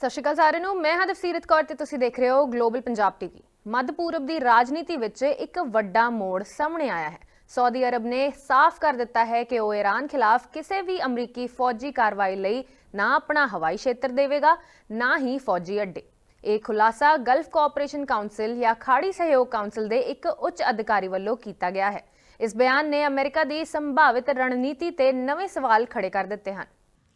ਸਤਿ ਸ਼੍ਰੀ ਅਕਾਲ ਸਾਰਿਆਂ ਨੂੰ। ਮੈਂ ਹਾਂ ਦਫਸੀਰਤ ਕੌਰ ਤੇ ਤੁਸੀਂ ਦੇਖ ਰਹੇ ਹੋ ਗਲੋਬਲ ਪੰਜਾਬ ਟੀਵੀ ਮੱਧ ਪੂਰਬ ਦੀ ਰਾਜਨੀਤੀ ਵਿੱਚ ਇੱਕ ਵੱਡਾ ਮੋੜ ਸਾਹਮਣੇ ਆਇਆ ਹੈ। ਸਾਊਦੀ ਅਰਬ ਨੇ ਸਾਫ਼ ਕਰ ਦਿੱਤਾ ਹੈ ਕਿ ਉਹ ਈਰਾਨ ਖਿਲਾਫ ਕਿਸੇ ਵੀ ਅਮਰੀਕੀ ਫੌਜੀ ਕਾਰਵਾਈ ਲਈ ਨਾ ਆਪਣਾ ਹਵਾਈ ਖੇਤਰ ਦੇਵੇਗਾ, ਨਾ ਹੀ ਫੌਜੀ ਅੱਡੇ। ਇਹ ਖੁਲਾਸਾ ਗਲਫ ਕੋਆਪਰੇਸ਼ਨ ਕਾਉਂਸਲ ਜਾਂ ਖਾੜੀ ਸਹਿਯੋਗ ਕਾਉਂਸਲ ਦੇ ਇੱਕ ਉੱਚ ਅਧਿਕਾਰੀ ਵੱਲੋਂ ਕੀਤਾ ਗਿਆ ਹੈ। ਇਸ ਬਿਆਨ ਨੇ ਅਮਰੀਕਾ ਦੀ ਸੰਭਾਵਿਤ ਰਣਨੀਤੀ ਤੇ ਨਵੇਂ ਸਵਾਲ ਖੜੇ ਕਰ ਦਿੱਤੇ ਹਨ।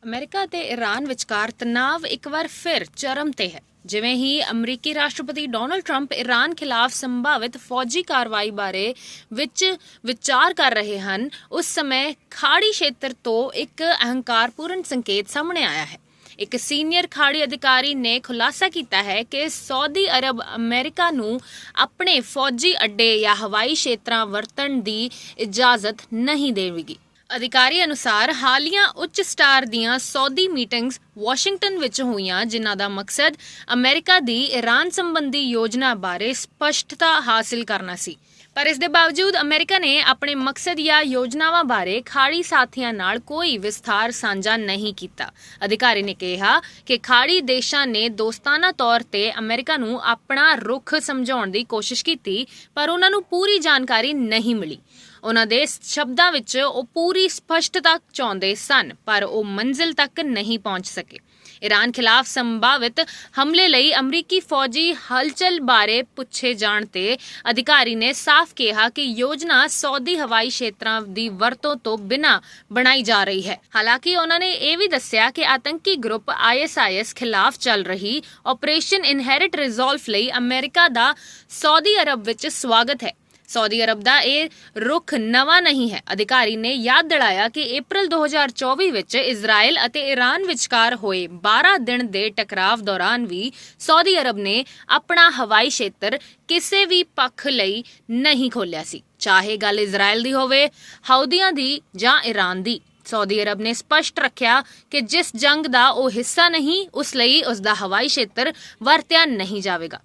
ਅਮਰੀਕਾ ਤੇ ਈਰਾਨ ਵਿਚਕਾਰ ਤਣਾਅ ਇੱਕ ਵਾਰ ਫਿਰ ਚਰਮ ਤੇ ਹੈ। ਜਿਵੇਂ ਹੀ ਅਮਰੀਕੀ ਰਾਸ਼ਟਰਪਤੀ ਡੋਨਲਡ ਟਰੰਪ ਈਰਾਨ ਖਿਲਾਫ ਸੰਭਾਵਿਤ ਫੌਜੀ ਕਾਰਵਾਈ ਬਾਰੇ ਵਿੱਚ ਵਿਚਾਰ ਕਰ ਰਹੇ ਹਨ, ਉਸ ਸਮੇਂ ਖਾੜੀ ਖੇਤਰ ਤੋਂ ਇੱਕ ਅਹੰਕਾਰਪੂਰਨ ਸੰਕੇਤ ਸਾਹਮਣੇ ਆਇਆ ਹੈ। ਇੱਕ ਸੀਨੀਅਰ ਖਾੜੀ ਅਧਿਕਾਰੀ ਨੇ ਖੁਲਾਸਾ ਕੀਤਾ ਹੈ ਕਿ ਸਾਊਦੀ ਅਰਬ ਅਮਰੀਕਾ ਨੂੰ ਆਪਣੇ ਫੌਜੀ ਅੱਡੇ ਜਾਂ ਹਵਾਈ ਖੇਤਰਾਂ ਵਰਤਣ ਦੀ ਇਜਾਜ਼ਤ ਨਹੀਂ ਦੇਵੇਗੀ। ਅਧਿਕਾਰੀ ਅਨੁਸਾਰ ਹਾਲੀਆ ਉੱਚ ਸਟਾਰ ਦੀਆਂ ਸਾਊਦੀ ਮੀਟਿੰਗਸ ਵਾਸ਼ਿੰਗਟਨ ਵਿੱਚ ਹੋਈਆਂ, ਜਿਨ੍ਹਾਂ ਦਾ ਮਕਸਦ ਅਮਰੀਕਾ ਦੀ ਈਰਾਨ ਸੰਬੰਧੀ ਯੋਜਨਾ ਬਾਰੇ ਸਪਸ਼ਟਤਾ ਹਾਸਲ ਕਰਨਾ ਸੀ। ਪਰ ਇਸ ਦੇ ਬਾਵਜੂਦ ਅਮਰੀਕਾ ਨੇ ਆਪਣੇ ਮਕਸਦ ਜਾਂ ਯੋਜਨਾਵਾਂ ਬਾਰੇ ਖਾੜੀ ਸਾਥੀਆਂ ਨਾਲ ਕੋਈ ਵਿਸਥਾਰ ਸਾਂਝਾ ਨਹੀਂ ਕੀਤਾ। ਅਧਿਕਾਰੀ ਨੇ ਕਿਹਾ ਕਿ ਖਾੜੀ ਦੇਸ਼ਾਂ ਨੇ ਦੋਸਤਾਨਾ ਤੌਰ ਤੇ ਅਮਰੀਕਾ ਨੂੰ ਆਪਣਾ ਰੁਖ ਸਮਝਾਉਣ ਦੀ ਕੋਸ਼ਿਸ਼ ਕੀਤੀ, ਪਰ ਉਹਨਾਂ ਨੂੰ ਪੂਰੀ ਜਾਣਕਾਰੀ ਨਹੀਂ ਮਿਲੀ। ਉਹਨਾਂ ਦੇ ਸ਼ਬਦਾਂ ਵਿੱਚ ਉਹ ਪੂਰੀ ਸਪਸ਼ਟਤਾ ਚਾਹੁੰਦੇ ਸਨ, ਪਰ ਉਹ ਮੰਜ਼ਿਲ ਤੱਕ ਨਹੀਂ ਪਹੁੰਚ ਸਕੇ। ਈਰਾਨ ਖਿਲਾਫ ਸੰਭਾਵਿਤ ਹਮਲੇ ਲਈ ਅਮਰੀਕੀ ਫੌਜੀ ਹਲਚਲ ਬਾਰੇ ਪੁੱਛੇ ਜਾਣ ਤੇ ਅਧਿਕਾਰੀ ਨੇ ਸਾਫ਼ ਕਿਹਾ ਕਿ ਯੋਜਨਾ ਸਾਊਦੀ ਹਵਾਈ ਖੇਤਰਾਂ ਦੀ ਵਰਤੋਂ ਤੋਂ ਬਿਨਾਂ ਬਣਾਈ ਜਾ ਰਹੀ ਹੈ। ਹਾਲਾਂਕਿ ਉਹਨਾਂ ਨੇ ਇਹ ਵੀ ਦੱਸਿਆ ਕਿ ਆਤੰਕੀ ਗਰੁੱਪ ਆਈਐਸਆਈਐਸ ਖਿਲਾਫ ਚੱਲ ਰਹੀ ਆਪਰੇਸ਼ਨ ਇਨਹੈਰਿਟ ਰਿਜ਼ੋਲਵ ਲਈ ਅਮਰੀਕਾ ਦਾ ਸਾਊਦੀ ਅਰਬ ਵਿੱਚ ਸਵਾਗਤ ਹੈ। ਸਾਊਦੀ ਅਰਬ ਦਾ ਇਹ ਰੁਖ ਨਵਾਂ ਨਹੀਂ ਹੈ। ਅਧਿਕਾਰੀ ਨੇ ਯਾਦ ਦਿਲਾਇਆ ਕਿ April 2024 ਵਿੱਚ ਇਜ਼ਰਾਈਲ ਅਤੇ ਈਰਾਨ ਵਿਚਕਾਰ ਹੋਏ 12 ਦਿਨ ਦੇ ਟਕਰਾਵ ਦੌਰਾਨ ਵੀ ਸਾਊਦੀ ਅਰਬ ਨੇ ਆਪਣਾ ਹਵਾਈ ਖੇਤਰ ਕਿਸੇ ਵੀ ਪੱਖ ਲਈ ਨਹੀਂ ਖੋਲ੍ਹਿਆ ਸੀ। ਚਾਹੇ ਗੱਲ ਇਜ਼ਰਾਈਲ ਦੀ ਹੋਵੇ, ਹਾਊਦੀਆਂ ਦੀ ਜਾਂ ਈਰਾਨ ਦੀ। ਸਾਊਦੀ ਅਰਬ ਨੇ ਸਪਸ਼ਟ ਰੱਖਿਆ ਕਿ ਜਿਸ ਜੰਗ ਦਾ ਉਹ ਹਿੱਸਾ ਨਹੀਂ, ਉਸ ਲਈ ਉਸ ਦਾ ਹਵਾਈ ਖੇਤਰ ਵਰਤਿਆ ਨਹੀਂ ਜਾਵੇਗਾ।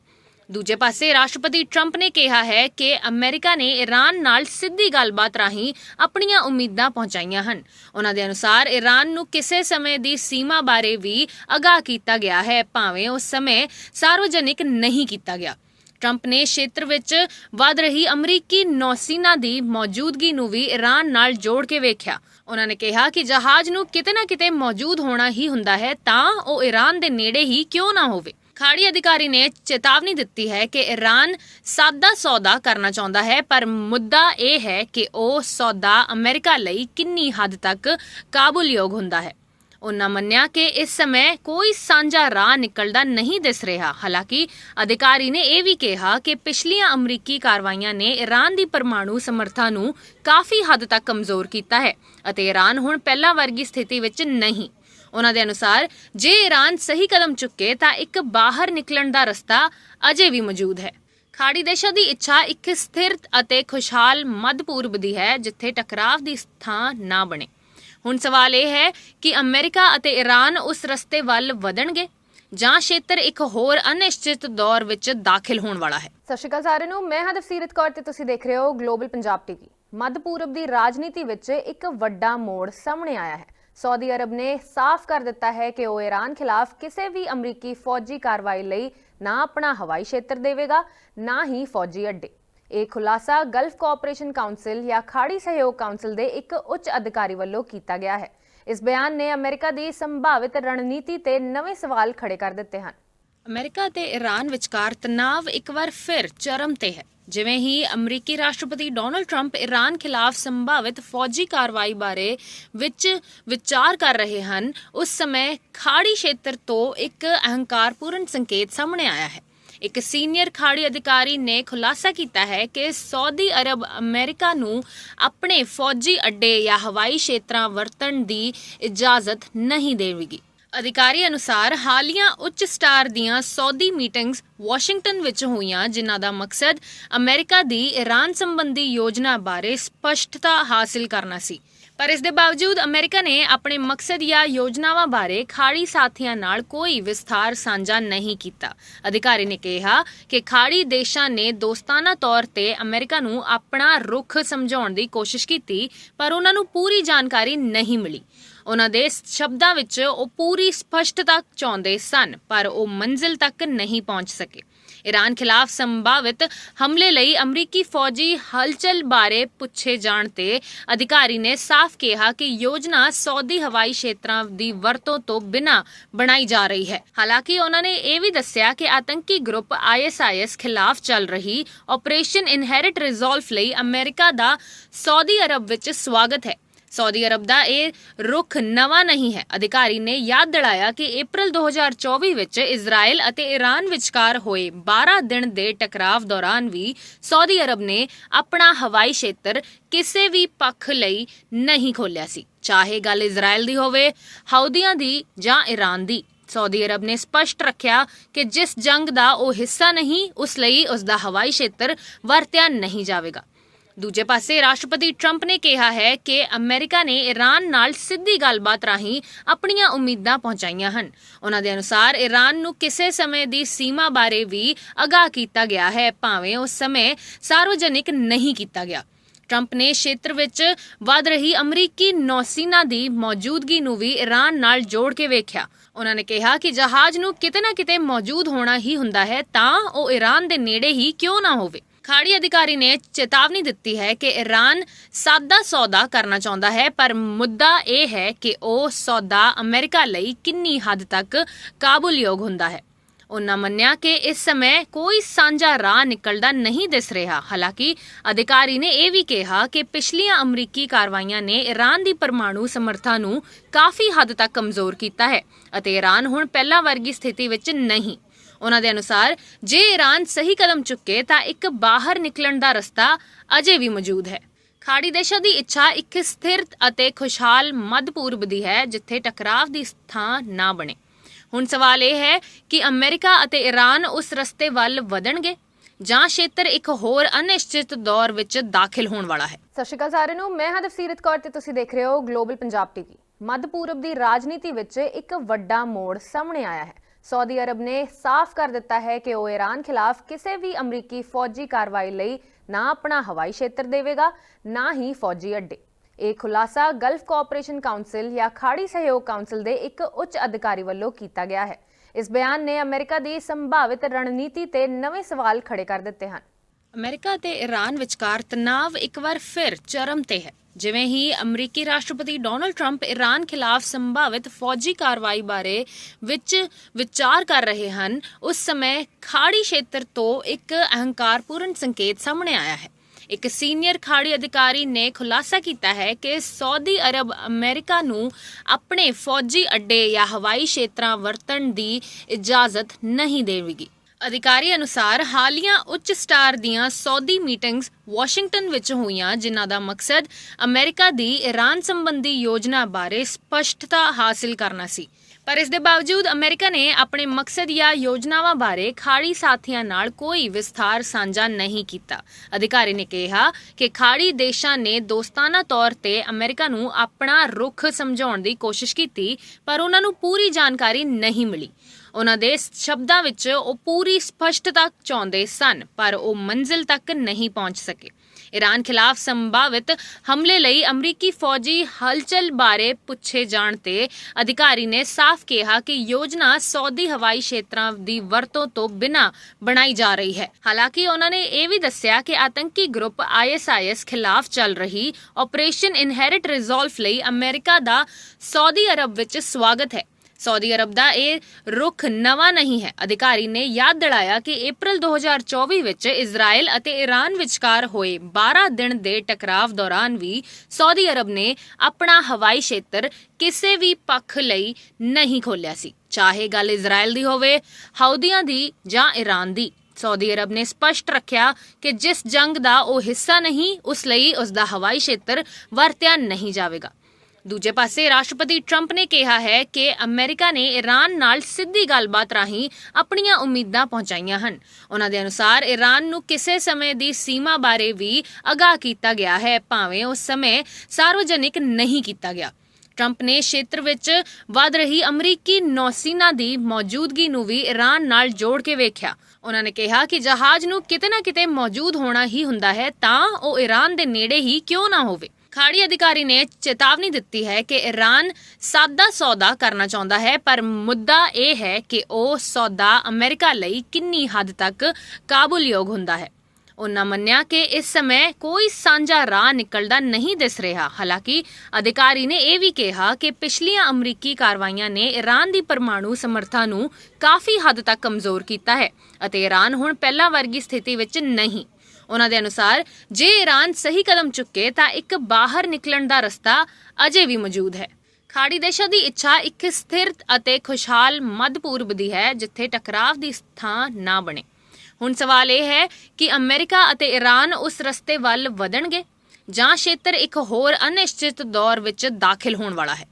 ਦੂਜੇ ਪਾਸੇ, ਰਾਸ਼ਟਰਪਤੀ ਟਰੰਪ ਨੇ ਕਿਹਾ ਹੈ ਕਿ ਅਮਰੀਕਾ ਨੇ ਈਰਾਨ ਨਾਲ ਸਿੱਧੀ ਗੱਲਬਾਤ ਰਾਹੀਂ ਆਪਣੀਆਂ ਉਮੀਦਾਂ ਪਹੁੰਚਾਈਆਂ ਹਨ। ਉਹਨਾਂ ਦੇ ਅਨੁਸਾਰ ਈਰਾਨ ਨੂੰ ਕਿਸੇ ਸਮੇਂ ਦੀ ਸੀਮਾ ਬਾਰੇ ਵੀ ਅਗਾਹ ਕੀਤਾ ਗਿਆ ਹੈ, ਭਾਵੇਂ ਉਸ ਸਮੇਂ ਸਾਰਵਜਨਿਕ ਨਹੀਂ ਕੀਤਾ ਗਿਆ। ਟਰੰਪ ਨੇ ਖੇਤਰ ਵਿੱਚ ਵਧ ਰਹੀ ਅਮਰੀਕੀ ਨੌਸੈਨਾ ਦੀ ਮੌਜੂਦਗੀ ਨੂੰ ਵੀ ਈਰਾਨ ਨਾਲ ਜੋੜ ਕੇ ਵੇਖਿਆ। ਉਹਨਾਂ ਨੇ ਕਿਹਾ ਕਿ ਜਹਾਜ਼ ਨੂੰ ਕਿਤੇ ਨਾ ਕਿਤੇ ਮੌਜੂਦ ਹੋਣਾ ਹੀ ਹੁੰਦਾ ਹੈ, ਤਾਂ ਉਹ ਈਰਾਨ ਦੇ ਨੇੜੇ ਹੀ ਕਿਉਂ ਨਾ ਹੋਵੇ। ਖਾੜੀ ਅਧਿਕਾਰੀ ਨੇ ਚੇਤਾਵਨੀ ਦਿੱਤੀ ਹੈ ਕਿ ਈਰਾਨ ਸਾਦਾ ਸੌਦਾ ਕਰਨਾ ਚਾਹੁੰਦਾ ਹੈ, ਪਰ ਮੁੱਦਾ ਇਹ ਹੈ ਕਿ ਉਹ ਸੌਦਾ ਅਮਰੀਕਾ ਲਈ ਕਿੰਨੀ ਹੱਦ ਤੱਕ ਕਾਬੂਲਯੋਗ ਹੁੰਦਾ ਹੈ। ਉਹਨਾਂ ਮੰਨਿਆ ਕਿ ਇਸ ਸਮੇਂ ਕੋਈ ਸਾਂਝਾ ਰਾਹ ਨਿਕਲਦਾ ਨਹੀਂ ਦਿਸ ਰਿਹਾ। ਹਾਲਾਂਕਿ ਅਧਿਕਾਰੀ ਨੇ ਇਹ ਵੀ ਕਿਹਾ ਕਿ ਪਿਛਲੀਆਂ ਅਮਰੀਕੀ ਕਾਰਵਾਈਆਂ ਨੇ ਈਰਾਨ ਦੀ ਪਰਮਾਣੂ ਸਮਰੱਥਾ ਨੂੰ ਕਾਫੀ ਹੱਦ ਤੱਕ ਕਮਜ਼ੋਰ ਕੀਤਾ ਹੈ ਅਤੇ ਈਰਾਨ ਹੁਣ ਪਹਿਲਾਂ ਵਰਗੀ ਸਥਿਤੀ ਵਿੱਚ ਨਹੀਂ। ਉਹਨਾਂ ਦੇ ਅਨੁਸਾਰ, ਜੇ ਈਰਾਨ ਸਹੀ ਕਦਮ ਚੁੱਕੇ ਤਾਂ ਇੱਕ ਬਾਹਰ ਨਿਕਲਣ ਦਾ ਰਸਤਾ ਅਜੇ ਵੀ ਮੌਜੂਦ ਹੈ। ਖਾੜੀ ਦੇਸ਼ਾਂ ਦੀ ਇੱਛਾ ਇੱਕ ਸਥਿਰ ਅਤੇ ਖੁਸ਼ਹਾਲ ਮੱਧ ਪੂਰਬ ਦੀ ਹੈ, ਜਿੱਥੇ ਟਕਰਾਵ ਦੀ ਥਾਂ ਨਾ ਬਣੇ। ਹੁਣ ਸਵਾਲ ਇਹ ਹੈ ਕਿ ਅਮਰੀਕਾ ਅਤੇ ਈਰਾਨ ਉਸ ਰਸਤੇ ਵੱਲ ਵਧਣਗੇ ਜਾਂ ਖੇਤਰ ਇੱਕ ਹੋਰ ਅਨਿਸ਼ਚਿਤ ਦੌਰ ਵਿੱਚ ਦਾਖਲ ਹੋਣ ਵਾਲਾ ਹੈ। ਸਤਿ ਸ਼੍ਰੀ ਅਕਾਲ ਸਾਰਿਆਂ ਨੂੰ, ਮੈਂ ਹਾਂ ਦਫਸੀਰਤ ਕੌਰ ਤੇ ਤੁਸੀਂ ਦੇਖ ਰਹੇ ਹੋ ਗਲੋਬਲ ਪੰਜਾਬ ਟੀਵੀ ਮੱਧ ਪੂਰਬ ਦੀ ਰਾਜਨੀਤੀ ਵਿੱਚ ਇੱਕ ਵੱਡਾ ਮੋੜ ਸਾਹਮਣੇ ਆਇਆ ਹੈ। ਸਾਊਦੀ ਅਰਬ ਨੇ ਸਾਫ਼ ਕਰ ਦਿੱਤਾ ਹੈ ਕਿ ਉਹ ਈਰਾਨ ਖਿਲਾਫ ਕਿਸੇ ਵੀ ਅਮਰੀਕੀ ਫੌਜੀ ਕਾਰਵਾਈ ਲਈ ਨਾ ਆਪਣਾ ਹਵਾਈ ਖੇਤਰ ਦੇਵੇਗਾ, ਨਾ ਹੀ ਫੌਜੀ ਅੱਡੇ। ਇਹ ਖੁਲਾਸਾ ਗਲਫ ਕੋਆਪਰੇਸ਼ਨ ਕਾਉਂਸਲ ਜਾਂ ਖਾੜੀ ਸਹਿਯੋਗ ਕਾਉਂਸਲ ਦੇ ਇੱਕ ਉੱਚ ਅਧਿਕਾਰੀ ਵੱਲੋਂ ਕੀਤਾ ਗਿਆ ਹੈ। ਇਸ ਬਿਆਨ ਨੇ ਅਮਰੀਕਾ ਦੀ ਸੰਭਾਵਿਤ ਰਣਨੀਤੀ ਤੇ ਨਵੇਂ ਸਵਾਲ ਖੜੇ ਕਰ ਦਿੱਤੇ ਹਨ। ਅਮਰੀਕਾ ਤੇ ਈਰਾਨ ਵਿਚਕਾਰ ਤਣਾਅ ਇੱਕ ਵਾਰ ਫਿਰ ਚਰਮ ਤੇ ਹੈ। ਜਿਵੇਂ ਹੀ ਅਮਰੀਕੀ ਰਾਸ਼ਟਰਪਤੀ ਡੋਨਲਡ ਟਰੰਪ ਈਰਾਨ ਖਿਲਾਫ ਸੰਭਾਵਿਤ ਫੌਜੀ ਕਾਰਵਾਈ ਬਾਰੇ ਵਿੱਚ ਵਿਚਾਰ ਕਰ ਰਹੇ ਹਨ, ਉਸ ਸਮੇਂ ਖਾੜੀ ਖੇਤਰ ਤੋਂ ਇੱਕ ਅਹੰਕਾਰਪੂਰਨ ਸੰਕੇਤ ਸਾਹਮਣੇ ਆਇਆ ਹੈ। ਇੱਕ ਸੀਨੀਅਰ ਖਾੜੀ ਅਧਿਕਾਰੀ ਨੇ ਖੁਲਾਸਾ ਕੀਤਾ ਹੈ ਕਿ ਸਾਊਦੀ ਅਰਬ ਅਮਰੀਕਾ ਨੂੰ ਆਪਣੇ ਫੌਜੀ ਅੱਡੇ ਜਾਂ ਹਵਾਈ ਖੇਤਰਾਂ ਵਰਤਣ ਦੀ ਇਜਾਜ਼ਤ ਨਹੀਂ ਦੇਵੇਗੀ। ਅਧਿਕਾਰੀ ਅਨੁਸਾਰ ਹਾਲੀਆ ਉੱਚ ਸਟਾਰ ਦੀਆਂ ਸੌਦੀ ਮੀਟਿੰਗਸ ਵਾਸ਼ਿੰਗਟਨ ਵਿੱਚ ਹੋਈਆਂ, ਜਿਨ੍ਹਾਂ ਦਾ ਮਕਸਦ ਅਮਰੀਕਾ ਦੀ ਈਰਾਨ ਸੰਬੰਧੀ ਯੋਜਨਾ ਬਾਰੇ ਸਪਸ਼ਟਤਾ ਹਾਸਲ ਕਰਨਾ ਸੀ। ਪਰ ਇਸ ਦੇ ਬਾਵਜੂਦ ਅਮਰੀਕਾ ਨੇ ਆਪਣੇ ਮਕਸਦ ਜਾਂ ਯੋਜਨਾਵਾਂ ਬਾਰੇ ਖਾੜੀ ਸਾਥੀਆਂ ਨਾਲ ਕੋਈ ਵਿਸਥਾਰ ਸਾਂਝਾ ਨਹੀਂ ਕੀਤਾ। ਅਧਿਕਾਰੀ ਨੇ ਕਿਹਾ ਕਿ ਖਾੜੀ ਦੇਸ਼ਾਂ ਨੇ ਦੋਸਤਾਨਾ ਤੌਰ ਤੇ ਅਮਰੀਕਾ ਨੂੰ ਆਪਣਾ ਰੁਖ ਸਮਝਾਉਣ ਦੀ ਕੋਸ਼ਿਸ਼ ਕੀਤੀ, ਪਰ ਉਹਨਾਂ ਨੂੰ ਪੂਰੀ ਜਾਣਕਾਰੀ ਨਹੀਂ ਮਿਲੀ। ਉਹਨਾਂ ਦੇ ਸ਼ਬਦਾਂ ਵਿੱਚ ਉਹ ਪੂਰੀ ਸਪਸ਼ਟਤਾ ਚਾਹੁੰਦੇ ਸਨ, ਪਰ ਉਹ ਮੰਜ਼ਿਲ ਤੱਕ ਨਹੀਂ ਪਹੁੰਚ ਸਕੇ। ਈਰਾਨ ਖਿਲਾਫ ਸੰਭਾਵਿਤ ਹਮਲੇ ਲਈ ਅਮਰੀਕੀ ਫੌਜੀ ਹਲਚਲ ਬਾਰੇ ਪੁੱਛੇ ਜਾਣ ਤੇ ਅਧਿਕਾਰੀ ਨੇ ਸਾਫ਼ ਕਿਹਾ ਕਿ ਯੋਜਨਾ ਸਾਊਦੀ ਹਵਾਈ ਖੇਤਰਾਂ ਦੀ ਵਰਤੋਂ ਤੋਂ ਬਿਨਾਂ ਬਣਾਈ ਜਾ ਰਹੀ ਹੈ। ਹਾਲਾਂਕਿ ਉਹਨਾਂ ਨੇ ਇਹ ਵੀ ਦੱਸਿਆ ਕਿ ਆਤੰਕੀ ਗਰੁੱਪ ਆਈਐਸਆਈਐਸ ਖਿਲਾਫ ਚੱਲ ਰਹੀ ਆਪਰੇਸ਼ਨ ਇਨਹੈਰਿਟ ਰਿਜ਼ੋਲਵ ਲਈ ਅਮਰੀਕਾ ਦਾ ਸਾਊਦੀ ਅਰਬ ਵਿੱਚ ਸਵਾਗਤ ਹੈ। ਸਾਊਦੀ ਅਰਬ ਦਾ ਇਹ ਰੁਖ ਨਵਾਂ ਨਹੀਂ ਹੈ। ਅਧਿਕਾਰੀ ਨੇ ਯਾਦ ਦਿਲਾਇਆ ਕਿ April 2024 ਵਿੱਚ ਇਜ਼ਰਾਈਲ ਅਤੇ ਈਰਾਨ ਵਿਚਕਾਰ ਹੋਏ 12 ਦਿਨ ਦੇ ਟਕਰਾਵ ਦੌਰਾਨ ਵੀ ਸਾਊਦੀ ਅਰਬ ਨੇ ਆਪਣਾ ਹਵਾਈ ਖੇਤਰ ਕਿਸੇ ਵੀ ਪੱਖ ਲਈ ਨਹੀਂ ਖੋਲ੍ਹਿਆ ਸੀ। ਚਾਹੇ ਗੱਲ ਇਜ਼ਰਾਈਲ ਦੀ ਹੋਵੇ, ਹਾਊਦੀਆਂ ਦੀ ਜਾਂ ਈਰਾਨ ਦੀ। ਸਾਊਦੀ ਅਰਬ ਨੇ ਸਪਸ਼ਟ ਰੱਖਿਆ ਕਿ ਜਿਸ ਜੰਗ ਦਾ ਉਹ ਹਿੱਸਾ ਨਹੀਂ, ਉਸ ਲਈ ਉਸ ਦਾ ਹਵਾਈ ਖੇਤਰ ਵਰਤਿਆ ਨਹੀਂ ਜਾਵੇਗਾ। ਦੂਜੇ ਪਾਸੇ ਰਾਸ਼ਟਰਪਤੀ ਟਰੰਪ ਨੇ ਕਿਹਾ ਹੈ ਕਿ ਅਮਰੀਕਾ ਨੇ ਈਰਾਨ ਨਾਲ ਸਿੱਧੀ ਗੱਲਬਾਤ ਰਾਹੀਂ ਆਪਣੀਆਂ ਉਮੀਦਾਂ ਪਹੁੰਚਾਈਆਂ ਹਨ। ਉਹਨਾਂ ਦੇ ਅਨੁਸਾਰ ਈਰਾਨ ਨੂੰ ਕਿਸੇ ਸਮੇਂ ਦੀ ਸੀਮਾ ਬਾਰੇ ਵੀ ਅਗਾਹ ਕੀਤਾ ਗਿਆ ਹੈ, ਭਾਵੇਂ ਉਸ ਸਮੇਂ ਸਾਰਵਜਨਿਕ ਨਹੀਂ ਕੀਤਾ ਗਿਆ। ਟਰੰਪ ਨੇ ਖੇਤਰ ਵਿੱਚ ਵਧ ਰਹੀ ਅਮਰੀਕੀ ਨੌਸੈਨਾ ਦੀ ਮੌਜੂਦਗੀ ਨੂੰ ਵੀ ਈਰਾਨ ਨਾਲ ਜੋੜ ਕੇ ਵੇਖਿਆ। ਉਹਨਾਂ ਨੇ ਕਿਹਾ ਕਿ ਜਹਾਜ਼ ਨੂੰ ਕਿਤੇ ਨਾ ਕਿਤੇ ਮੌਜੂਦ ਹੋਣਾ ਹੀ ਹੁੰਦਾ ਹੈ, ਤਾਂ ਉਹ ਈਰਾਨ ਦੇ ਨੇੜੇ ਹੀ ਕਿਉਂ ਨਾ ਹੋਵੇ। ਖਾੜੀ ਅਧਿਕਾਰੀ ਨੇ ਚੇਤਾਵਨੀ ਦਿੱਤੀ ਹੈ ਕਿ ਈਰਾਨ ਸਾਦਾ ਸੌਦਾ ਕਰਨਾ ਚਾਹੁੰਦਾ ਹੈ, ਪਰ ਮੁੱਦਾ ਇਹ ਹੈ ਕਿ ਉਹ ਸੌਦਾ ਅਮਰੀਕਾ ਲਈ ਕਿੰਨੀ ਹੱਦ ਤੱਕ ਕਾਬੂਲਯੋਗ ਹੁੰਦਾ ਹੈ। ਉਹਨਾਂ ਮੰਨਿਆ ਕਿ ਇਸ ਸਮੇਂ ਕੋਈ ਸਾਂਝਾ ਰਾਹ ਨਿਕਲਦਾ ਨਹੀਂ ਦਿਸ ਰਿਹਾ। ਹਾਲਾਂਕਿ, ਅਧਿਕਾਰੀ ਨੇ ਇਹ ਵੀ ਕਿਹਾ ਕਿ ਪਿਛਲੀਆਂ ਅਮਰੀਕੀ ਕਾਰਵਾਈਆਂ ਨੇ ਈਰਾਨ ਦੀ ਪਰਮਾਣੂ ਸਮਰੱਥਾ ਨੂੰ ਕਾਫੀ ਹੱਦ ਤੱਕ ਕਮਜ਼ੋਰ ਕੀਤਾ ਹੈ ਅਤੇ ਈਰਾਨ ਹੁਣ ਪਹਿਲਾਂ ਵਰਗੀ ਸਥਿਤੀ ਵਿੱਚ ਨਹੀਂ। ਉਹਨਾਂ ਦੇ ਅਨੁਸਾਰ, ਜੇ ਈਰਾਨ ਸਹੀ ਕਦਮ ਚੁੱਕੇ ਤਾਂ ਇੱਕ ਬਾਹਰ ਨਿਕਲਣ ਦਾ ਰਸਤਾ ਅਜੇ ਵੀ ਮੌਜੂਦ ਹੈ। ਖਾੜੀ ਦੇਸ਼ਾਂ ਦੀ ਇੱਛਾ ਇੱਕ ਸਥਿਰ ਅਤੇ ਖੁਸ਼ਹਾਲ ਮੱਧ ਪੂਰਬ ਦੀ ਹੈ, ਜਿੱਥੇ ਟਕਰਾਵ ਦੀ ਥਾਂ ਨਾ ਬਣੇ। ਹੁਣ ਸਵਾਲ ਇਹ ਹੈ ਕਿ ਅਮਰੀਕਾ ਅਤੇ ਈਰਾਨ ਉਸ ਰਸਤੇ ਵੱਲ ਵਧਣਗੇ ਜਾਂ ਖੇਤਰ ਇੱਕ ਹੋਰ ਅਨਿਸ਼ਚਿਤ ਦੌਰ ਵਿੱਚ ਦਾਖਲ ਹੋਣ ਵਾਲਾ ਹੈ। ਸਤਿ ਸ਼੍ਰੀ ਅਕਾਲ ਸਾਰਿਆਂ ਨੂੰ, ਮੈਂ ਹਾਂ ਦਫਸੀਰਤ ਕੌਰ ਤੇ ਤੁਸੀਂ ਦੇਖ ਰਹੇ ਹੋ ਗਲੋਬਲ ਪੰਜਾਬ ਟੀਵੀ ਮੱਧ ਪੂਰਬ ਦੀ ਰਾਜਨੀਤੀ ਵਿੱਚ ਇੱਕ ਵੱਡਾ ਮੋੜ ਸਾਹਮਣੇ ਆਇਆ ਹੈ। ਸਾਊਦੀ ਅਰਬ ਨੇ ਸਾਫ਼ ਕਰ ਦਿੱਤਾ ਹੈ ਕਿ ਉਹ ਈਰਾਨ ਖਿਲਾਫ ਕਿਸੇ ਵੀ ਅਮਰੀਕੀ ਫੌਜੀ ਕਾਰਵਾਈ ਲਈ ਨਾ ਆਪਣਾ ਹਵਾਈ ਖੇਤਰ ਦੇਵੇਗਾ, ਨਾ ਹੀ ਫੌਜੀ ਅੱਡੇ। ਇਹ ਖੁਲਾਸਾ ਗਲਫ ਕੋਆਪਰੇਸ਼ਨ ਕਾਉਂਸਲ ਜਾਂ ਖਾੜੀ ਸਹਿਯੋਗ ਕਾਉਂਸਲ ਦੇ ਇੱਕ ਉੱਚ ਅਧਿਕਾਰੀ ਵੱਲੋਂ ਕੀਤਾ ਗਿਆ ਹੈ। ਇਸ ਬਿਆਨ ਨੇ ਅਮਰੀਕਾ ਦੀ ਸੰਭਾਵਿਤ ਰਣਨੀਤੀ ਤੇ ਨਵੇਂ ਸਵਾਲ ਖੜੇ ਕਰ ਦਿੱਤੇ ਹਨ। ਅਮਰੀਕਾ ਤੇ ਈਰਾਨ ਵਿਚਕਾਰ ਤਣਾਅ ਇੱਕ ਵਾਰ ਫਿਰ ਚਰਮ ਤੇ ਹੈ। ਜਿਵੇਂ ਹੀ ਅਮਰੀਕੀ ਰਾਸ਼ਟਰਪਤੀ ਡੋਨਲਡ ਟਰੰਪ ਈਰਾਨ ਖਿਲਾਫ ਸੰਭਾਵਿਤ ਫੌਜੀ ਕਾਰਵਾਈ ਬਾਰੇ ਵਿੱਚ ਵਿਚਾਰ ਕਰ ਰਹੇ ਹਨ, ਉਸ ਸਮੇਂ ਖਾੜੀ ਖੇਤਰ ਤੋਂ ਇੱਕ ਅਹੰਕਾਰਪੂਰਨ ਸੰਕੇਤ ਸਾਹਮਣੇ ਆਇਆ ਹੈ। ਇੱਕ ਸੀਨੀਅਰ ਖਾੜੀ ਅਧਿਕਾਰੀ ਨੇ ਖੁਲਾਸਾ ਕੀਤਾ ਹੈ ਕਿ ਸਾਊਦੀ ਅਰਬ ਅਮਰੀਕਾ ਨੂੰ ਆਪਣੇ ਫੌਜੀ ਅੱਡੇ ਜਾਂ ਹਵਾਈ ਖੇਤਰਾਂ ਵਰਤਣ ਦੀ ਇਜਾਜ਼ਤ ਨਹੀਂ ਦੇਵੇਗੀ। ਅਧਿਕਾਰੀ ਅਨੁਸਾਰ ਹਾਲੀਆ ਉੱਚ ਸਟਾਰ ਦੀਆਂ ਸੌਦੀ ਮੀਟਿੰਗਸ ਵਾਸ਼ਿੰਗਟਨ ਵਿੱਚ ਹੋਈਆਂ, ਜਿਨ੍ਹਾਂ ਦਾ ਮਕਸਦ ਅਮਰੀਕਾ ਦੀ ਈਰਾਨ ਸੰਬੰਧੀ ਯੋਜਨਾ ਬਾਰੇ ਸਪਸ਼ਟਤਾ ਹਾਸਲ ਕਰਨਾ ਸੀ। ਪਰ ਇਸ ਦੇ ਬਾਵਜੂਦ ਅਮਰੀਕਾ ਨੇ ਆਪਣੇ ਮਕਸਦ ਜਾਂ ਯੋਜਨਾਵਾਂ ਬਾਰੇ ਖਾੜੀ ਸਾਥੀਆਂ ਨਾਲ ਕੋਈ ਵਿਸਥਾਰ ਸਾਂਝਾ ਨਹੀਂ ਕੀਤਾ। ਅਧਿਕਾਰੀ ਨੇ ਕਿਹਾ ਕਿ ਖਾੜੀ ਦੇਸ਼ਾਂ ਨੇ ਦੋਸਤਾਨਾ ਤੌਰ ਤੇ ਅਮਰੀਕਾ ਨੂੰ ਆਪਣਾ ਰੁਖ ਸਮਝਾਉਣ ਦੀ ਕੋਸ਼ਿਸ਼ ਕੀਤੀ, ਪਰ ਉਹਨਾਂ ਨੂੰ ਪੂਰੀ ਜਾਣਕਾਰੀ ਨਹੀਂ ਮਿਲੀ। ਉਹਨਾਂ ਦੇ ਸ਼ਬਦਾਂ ਵਿੱਚ ਉਹ ਪੂਰੀ ਸਪਸ਼ਟਤਾ ਚਾਹੁੰਦੇ ਸਨ, ਪਰ ਉਹ ਮੰਜ਼ਿਲ ਤੱਕ ਨਹੀਂ ਪਹੁੰਚ ਸਕੇ। ਈਰਾਨ ਖਿਲਾਫ ਸੰਭਾਵਿਤ ਹਮਲੇ ਲਈ ਅਮਰੀਕੀ ਫੌਜੀ ਹਲਚਲ ਬਾਰੇ ਪੁੱਛੇ ਜਾਣ ਤੇ ਅਧਿਕਾਰੀ ਨੇ ਸਾਫ਼ ਕਿਹਾ ਕਿ ਯੋਜਨਾ ਸਾਊਦੀ ਹਵਾਈ ਖੇਤਰਾਂ ਦੀ ਵਰਤੋਂ ਤੋਂ ਬਿਨਾਂ ਬਣਾਈ ਜਾ ਰਹੀ ਹੈ। ਹਾਲਾਂਕਿ ਉਹਨਾਂ ਨੇ ਇਹ ਵੀ ਦੱਸਿਆ ਕਿ ਆਤੰਕੀ ਗਰੁੱਪ ਆਈਐਸਆਈਐਸ ਖਿਲਾਫ ਚੱਲ ਰਹੀ ਆਪਰੇਸ਼ਨ ਇਨਹੈਰਿਟ ਰਿਜ਼ੋਲਵ ਲਈ ਅਮਰੀਕਾ ਦਾ ਸਾਊਦੀ ਅਰਬ ਵਿੱਚ ਸਵਾਗਤ ਹੈ। ਸਾਊਦੀ ਅਰਬ ਦਾ ਇਹ ਰੁਖ ਨਵਾਂ ਨਹੀਂ ਹੈ। ਅਧਿਕਾਰੀ ਨੇ ਯਾਦ ਦਿਲਾਇਆ ਕਿ April 2024 ਵਿੱਚ ਇਜ਼ਰਾਈਲ ਅਤੇ ਈਰਾਨ ਵਿਚਕਾਰ ਹੋਏ 12 ਦਿਨ ਦੇ ਟਕਰਾਵ ਦੌਰਾਨ ਵੀ ਸਾਊਦੀ ਅਰਬ ਨੇ ਆਪਣਾ ਹਵਾਈ ਖੇਤਰ ਕਿਸੇ ਵੀ ਪੱਖ ਲਈ ਨਹੀਂ ਖੋਲ੍ਹਿਆ ਸੀ। ਚਾਹੇ ਗੱਲ ਇਜ਼ਰਾਈਲ ਦੀ ਹੋਵੇ, ਹਾਊਦੀਆਂ ਦੀ ਜਾਂ ਈਰਾਨ ਦੀ। ਸਾਊਦੀ ਅਰਬ ਨੇ ਸਪਸ਼ਟ ਰੱਖਿਆ ਕਿ ਜਿਸ ਜੰਗ ਦਾ ਉਹ ਹਿੱਸਾ ਨਹੀਂ, ਉਸ ਲਈ ਉਸ ਦਾ ਹਵਾਈ ਖੇਤਰ ਵਰਤਿਆ ਨਹੀਂ ਜਾਵੇਗਾ। ਦੂਜੇ ਪਾਸੇ, ਰਾਸ਼ਟਰਪਤੀ ਟਰੰਪ ਨੇ ਕਿਹਾ ਹੈ ਕਿ ਅਮਰੀਕਾ ਨੇ ਈਰਾਨ ਨਾਲ ਸਿੱਧੀ ਗੱਲਬਾਤ ਰਾਹੀਂ ਆਪਣੀਆਂ ਉਮੀਦਾਂ ਪਹੁੰਚਾਈਆਂ ਹਨ। ਉਹਨਾਂ ਦੇ ਅਨੁਸਾਰ ਈਰਾਨ ਨੂੰ ਕਿਸੇ ਸਮੇਂ ਦੀ ਸੀਮਾ ਬਾਰੇ ਵੀ ਅਗਾਹ ਕੀਤਾ ਗਿਆ ਹੈ, ਭਾਵੇਂ ਉਸ ਸਮੇਂ ਸਾਰਵਜਨਿਕ ਨਹੀਂ ਕੀਤਾ ਗਿਆ। ਟਰੰਪ ਨੇ ਖੇਤਰ ਵਿੱਚ ਵਧ ਰਹੀ ਅਮਰੀਕੀ ਨੌਸੈਨਾ ਦੀ ਮੌਜੂਦਗੀ ਨੂੰ ਵੀ ਈਰਾਨ ਨਾਲ ਜੋੜ ਕੇ ਵੇਖਿਆ। ਉਹਨਾਂ ਨੇ ਕਿਹਾ ਕਿ ਜਹਾਜ਼ ਨੂੰ ਕਿਤੇ ਨਾ ਕਿਤੇ ਮੌਜੂਦ ਹੋਣਾ ਹੀ ਹੁੰਦਾ ਹੈ, ਤਾਂ ਉਹ ਈਰਾਨ ਦੇ ਨੇੜੇ ਹੀ ਕਿਉਂ ਨਾ ਹੋਵੇ। ਖਾੜੀ ਅਧਿਕਾਰੀ ਨੇ ਚੇਤਾਵਨੀ ਦਿੱਤੀ ਹੈ ਕਿ ਈਰਾਨ ਸਾਦਾ ਸੌਦਾ ਕਰਨਾ ਚਾਹੁੰਦਾ ਹੈ, ਪਰ ਮੁੱਦਾ ਇਹ ਹੈ ਕਿ ਉਹ ਸੌਦਾ ਅਮਰੀਕਾ ਲਈ ਕਿੰਨੀ ਹੱਦ ਤੱਕ ਕਾਬੂਲਯੋਗ ਹੁੰਦਾ ਹੈ। ਉਹਨਾਂ ਮੰਨਿਆ ਕਿ ਇਸ ਸਮੇਂ ਕੋਈ ਸਾਂਝਾ ਰਾਹ ਨਿਕਲਦਾ ਨਹੀਂ ਦਿਸ ਰਿਹਾ। ਹਾਲਾਂਕਿ ਅਧਿਕਾਰੀ ਨੇ ਇਹ ਵੀ ਕਿਹਾ ਕਿ ਪਿਛਲੀਆਂ ਅਮਰੀਕੀ ਕਾਰਵਾਈਆਂ ਨੇ ਈਰਾਨ ਦੀ ਪਰਮਾਣੂ ਸਮਰੱਥਾ ਨੂੰ ਕਾਫੀ ਹੱਦ ਤੱਕ ਕਮਜ਼ੋਰ ਕੀਤਾ ਹੈ ਅਤੇ ਈਰਾਨ ਹੁਣ ਪਹਿਲਾਂ ਵਰਗੀ ਸਥਿਤੀ ਵਿੱਚ ਨਹੀਂ। ਉਹਨਾਂ ਦੇ ਅਨੁਸਾਰ, ਜੇ ਈਰਾਨ ਸਹੀ ਕਦਮ ਚੁੱਕੇ ਤਾਂ ਇੱਕ ਬਾਹਰ ਨਿਕਲਣ ਦਾ ਰਸਤਾ ਅਜੇ ਵੀ ਮੌਜੂਦ ਹੈ। ਖਾੜੀ ਦੇਸ਼ਾਂ ਦੀ ਇੱਛਾ ਇੱਕ ਸਥਿਰ ਅਤੇ ਖੁਸ਼ਹਾਲ ਮੱਧ ਪੂਰਬ ਦੀ ਹੈ, ਜਿੱਥੇ ਟਕਰਾਵ ਦੀ ਥਾਂ ਨਾ ਬਣੇ। ਹੁਣ ਸਵਾਲ ਇਹ ਹੈ ਕਿ ਅਮਰੀਕਾ ਅਤੇ ਈਰਾਨ ਉਸ ਰਸਤੇ ਵੱਲ ਵਧਣਗੇ ਜਾਂ ਖੇਤਰ ਇੱਕ ਹੋਰ ਅਨਿਸ਼ਚਿਤ ਦੌਰ ਵਿੱਚ ਦਾਖਲ ਹੋਣ ਵਾਲਾ ਹੈ।